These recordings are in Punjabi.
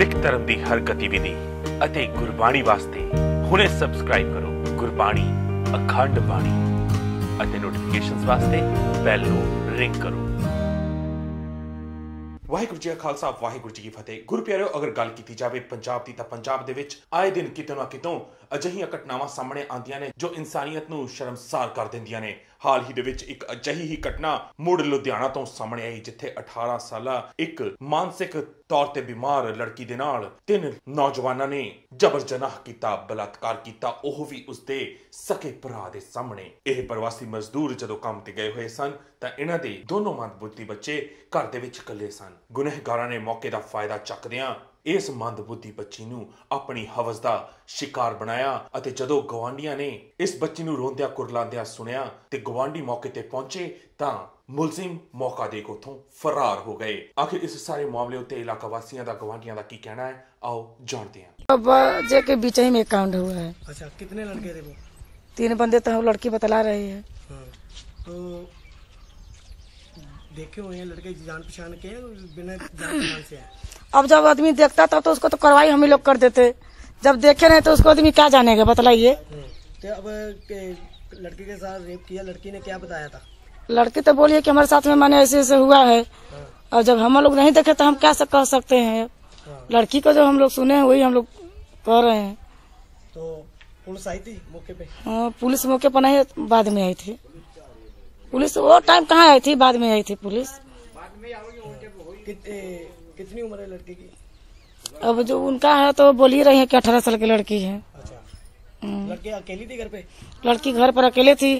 ਸਿੱਖ ਧਰਮ ਦੀ ਹਰ ਗਤੀਵਿਧੀ ਅਤੇ ਗੁਰਬਾਣੀ ਵਾਸਤੇ ਹੁਣੇ ਸਬਸਕ੍ਰਾਈਬ ਕਰੋ ਗੁਰਬਾਣੀ, ਅਖੰਡ ਬਾਣੀ ਅਤੇ ਨੋਟੀਫਿਕੇਸ਼ਨਸ ਵਾਸਤੇ ਬੈਲ ਨੂੰ ਰਿੰਗ ਕਰੋ। ਵਾਹਿਗੁਰੂ ਜੀ ਕਾ ਖਾਲਸਾ, ਵਾਹਿਗੁਰੂ ਜੀ ਕੀ ਫਤਿਹ। ਗੁਰੂ ਪਿਆਰਿਓ ਅਗਰ ਗੱਲ ਕੀਤੀ ਜਾਵੇ ਪੰਜਾਬ ਦੀ ਤਾਂ ਪੰਜਾਬ ਦੇ ਵਿੱਚ ਆਏ ਦਿਨ ਕਿਤੇ ਨਾ ਕਿਤੋਂ ਅਜਿਹੀਆਂ ਘਟਨਾਵਾਂ ਸਾਹਮਣੇ ਆਉਂਦੀਆਂ ਨੇ ਜੋ ਇਨਸਾਨੀਅਤ ਨੂੰ ਸ਼ਰਮਸਾਰ ਕਰ ਦਿੰਦੀਆਂ ਨੇ। ਹਾਲ ਹੀ ਦੇ ਵਿੱਚ ਇੱਕ ਅਜਿਹੀ ਹੀ ਘਟਨਾ ਮੁੜ ਲੁਧਿਆਣਾ ਤੋਂ ਸਾਹਮਣੇ ਆਈ, ਜਿੱਥੇ 18 ਸਾਲਾ ਇੱਕ ਮਾਨਸਿਕ ਤੌਰ ਤੇ ਬਿਮਾਰ ਲੜਕੀ ਦੇ ਨਾਲ ਤਿੰਨ ਨੌਜਵਾਨਾਂ ਨੇ ਜਬਰ ਜਨਾਹ ਕੀਤਾ, ਬਲਾਤਕਾਰ ਕੀਤਾ। ਉਹ ਵੀ ਉਸਦੇ ਸਕੇ ਭਰਾ ਦੇ ਸਾਹਮਣੇ। ਇਹ ਪ੍ਰਵਾਸੀ ਮਜ਼ਦੂਰ ਜਦੋਂ ਕੰਮ ਤੇ ਗਏ ਹੋਏ ਸਨ, ਤਾਂ ਇਹਨਾਂ ਦੇ ਦੋਨੋਂ ਮੰਦਬੁੱਧੀ ਬੱਚੇ ਘਰ ਦੇ ਵਿੱਚ ਇਕੱਲੇ ਸਨ। ਗੁਨਹਗਾਰਾਂ ਨੇ ਮੌਕੇ ਦਾ ਫਾਇਦਾ ਚੱਕਦਿਆਂ ਇਸ ਮੰਦਬੁੱਧੀ ਬੱਚੀ ਨੂੰ ਆਪਣੀ ਹਵਸ ਦਾ ਸ਼ਿਕਾਰ ਬਣਾਇਆ ਅਤੇ ਜਦੋਂ ਗਵਾਂਡੀਆਂ ਨੇ ਇਸ ਬੱਚੀ ਨੂੰ ਰੋਂਦਿਆਂ ਕੁਰਲਾਉਂਦਿਆਂ ਸੁਣਿਆ ਤੇ ਗਵਾਂਡੀ ਮੌਕੇ ਤੇ ਪਹੁੰਚੇ ਤਾਂ ਮੁਲਜ਼ਮ ਮੌਕਾ ਦੇ ਕੇ ਉੱਥੋਂ ਫਰਾਰ ਹੋ ਗਏ ਆਖਿਰ ਇਸ ਸਾਰੇ ਮਾਮਲੇ ਉੱਤੇ ਇਲਾਕਾ ਵਾਸੀਆਂ ਦਾ ਗਵਾਂਡੀਆਂ ਦਾ ਕੀ ਕਹਿਣਾ ਹੈ ਆਓ ਜਾਣਦੇ ਹਾਂ बजे के बीच ही में काउंट हुआ है अच्छा कितने लड़के थे वो तीन बंदे तो हम लड़की बतला रही है हाँ तो देखे हुए हैं लड़के जान पहचान के हैं, बिना जान पहचान से है अब जब आदमी देखता था तो उसको तो कार्रवाई हम ही लोग कर देते। जब देखे नहीं तो उसको आदमी क्या जानेगा बतलाइए। तो अब के लड़के के साथ रेप किया लड़की ने क्या बताया था? लड़की तो बोलिए कि हमारे साथ में मैंने ऐसे ऐसे हुआ है। और जब हम लोग नहीं देखे तो हम क्या कह सकते हैं। लड़की को जो हम लोग सुने हैं वही हम लोग कह रहे हैं। तो पुलिस आई थी मौके पे? हाँ, पुलिस मौके पर नहीं बाद में आई थी। पुलिस वो टाइम कहाँ आई थी बाद में आई थी पुलिस? कित, ए, कितनी उम्र है लड़के की? अब जो उनका है तो बोल ही रही है कि अठारह साल की लड़की है। अच्छा। लड़के अकेली थी घर पे? लड़की घर पर अकेले थी।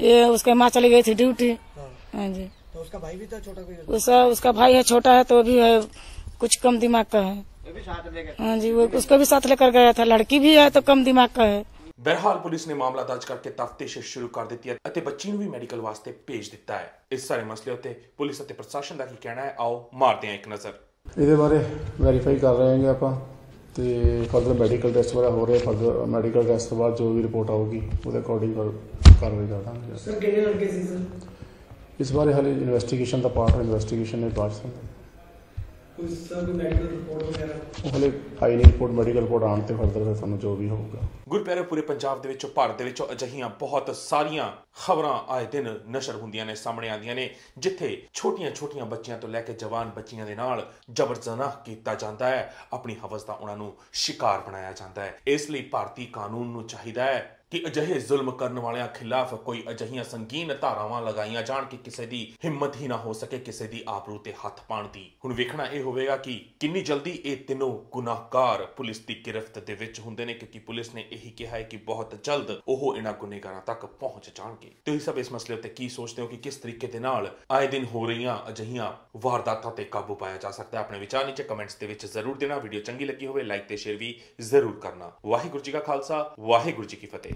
ये उसके माँ चली गई थी ड्यूटी। हाँ। हाँ जी। तो उसका भाई भी था छोटा कोई उसका उसका भाई है छोटा है तो भी है कुछ कम दिमाग का है। हाँ जी वो उसको भी साथ लेकर गया था। लड़की भी है तो कम दिमाग का है। ਬਹਿਰਹਾਲ ਪੁਲਿਸ ਨੇ ਮਾਮਲਾ ਦਰਜ ਕਰਕੇ ਤਫਤੀਸ਼ ਸ਼ੁਰੂ ਕਰ ਦਿੱਤੀ ਹੈ ਅਤੇ ਬੱਚੀ ਨੂੰ ਵੀ ਮੈਡੀਕਲ ਵਾਸਤੇ ਭੇਜ ਦਿੱਤਾ ਹੈ। ਇਸ ਸਾਰੇ ਮਸਲੇ ਉੱਤੇ ਪੁਲਿਸ ਅਤੇ ਪ੍ਰਸ਼ਾਸਨ ਦਾ ਕੀ ਕਹਿਣਾ ਹੈ ਆਓ ਮਾਰਦੇ ਹਾਂ ਇੱਕ ਨਜ਼ਰ। ਇਹਦੇ ਬਾਰੇ ਵੈਰੀਫਾਈ ਕਰ ਰਹੇ ਹਾਂ ਆਪਾਂ ਤੇ ਫਰਦਰ ਮੈਡੀਕਲ ਟੈਸਟ ਵਗੈਰਾ ਹੋ ਰਿਹਾ ਫਰਦਰ ਮੈਡੀਕਲ ਟੈਸਟ ਤੋਂ ਬਾਅਦ ਜੋ ਵੀ ਰਿਪੋਰਟ ਆਊਗੀ ਉਹਦੇ ਅਕੋਰਡਿੰਗ ਕਾਰਵਾਈ ਕਰ ਦਾਂਗੇ। ਸਰ ਕਿਹੜੇ ਲੜਕੇ ਸੀ ਸਰ ਇਸ ਬਾਰੇ ਹਾਲੇ ਇਨਵੈਸਟੀਗੇਸ਼ਨ ਦਾ ਪਾਰਟ ਹੈ ਇਨਵੈਸਟੀਗੇਸ਼ਨ ਨੇ ਬਾਅਦ ਸੰਭਾਲ ਕੋਈ ਬਹੁਤ ਸਾਰੀਆਂ ਖਬਰਾਂ ਆਏ ਦਿਨ ਨਸ਼ਰ ਹੁੰਦੀਆਂ ਨੇ ਸਾਹਮਣੇ ਆਉਂਦੀਆਂ ਨੇ ਜਿੱਥੇ ਛੋਟੀਆਂ-ਛੋਟੀਆਂ ਬੱਚੀਆਂ ਤੋਂ ਲੈ ਕੇ ਜਵਾਨ ਬੱਚੀਆਂ ਦੇ ਨਾਲ ਜ਼ਬਰ ਜ਼ਨਾਹ ਕੀਤਾ ਜਾਂਦਾ ਹੈ। ਆਪਣੀ ਹਵਸ ਦਾ ਉਹਨਾਂ ਨੂੰ ਸ਼ਿਕਾਰ ਬਣਾਇਆ ਜਾਂਦਾ ਹੈ। ਇਸ ਲਈ ਭਾਰਤੀ ਕਾਨੂੰਨ ਨੂੰ ਚਾਹੀਦਾ ਹੈ ਕਿ ਅਜਿਹੇ ਜ਼ੁਲਮ ਕਰਨ ਵਾਲਿਆਂ ਖਿਲਾਫ ਕੋਈ ਅਜਿਹੀਆਂ ਸੰਗੀਨ ਧਾਰਾਵਾਂ ਲਗਾਈਆਂ ਜਾਣ ਕਿ ਕਿਸੇ ਦੀ ਹਿੰਮਤ ਹੀ ਨਾ ਹੋ ਸਕੇ, ਕਿਸੇ ਦੀ ਆਬਰੂ ਤੇ ਹੱਥ ਪਾਉਣ ਦੀ। ਹੁਣ ਵੇਖਣਾ ਇਹ ਹੋਵੇਗਾ ਕਿ ਕਿੰਨੀ ਜਲਦੀ ਇਹ ਤਿੰਨੋਂ ਗੁਨਾਹਗਾਰ ਪੁਲਿਸ ਦੀ ਗ੍ਰਿਫ਼ਤ ਦੇ ਵਿੱਚ ਹੁੰਦੇ ਨੇ, ਕਿਉਂਕਿ ਪੁਲਿਸ ਨੇ ਇਹੀ ਕਿਹਾ ਹੈ ਕਿ ਬਹੁਤ ਜਲਦ ਉਹ ਇਹਨਾਂ ਗੁਨੇਗਾਰਾਂ ਤੱਕ ਪਹੁੰਚ ਜਾਣਗੇ। ਤੁਸੀਂ ਸਭ ਇਸ ਮਸਲੇ ਉੱਤੇ ਕੀ ਸੋਚਦੇ ਹੋ ਕਿ ਕਿਸ ਤਰੀਕੇ ਦੇ ਨਾਲ ਆਏ ਦਿਨ ਹੋ ਰਹੀਆਂ ਅਜਿਹੀਆਂ ਵਾਰਦਾਤਾਂ ਤੇ ਕਾਬੂ ਪਾਇਆ ਜਾ ਸਕਦਾ ਹੈ? ਆਪਣੇ ਵਿਚਾਰ ਨੀਚੇ ਕਮੈਂਟਸ ਦੇ ਵਿੱਚ ਜ਼ਰੂਰ ਦੇਣਾ। ਵੀਡੀਓ ਚੰਗੀ ਲੱਗੀ ਹੋਵੇ, ਲਾਈਕ ਤੇ ਸ਼ੇਅਰ ਵੀ ਜ਼ਰੂਰ ਕਰਨਾ। ਵਾਹਿਗੁਰੂ ਜੀ ਕਾ ਖਾਲਸਾ, ਵਾਹਿਗੁਰੂ ਜੀ ਕੀ ਫਤਿਹ।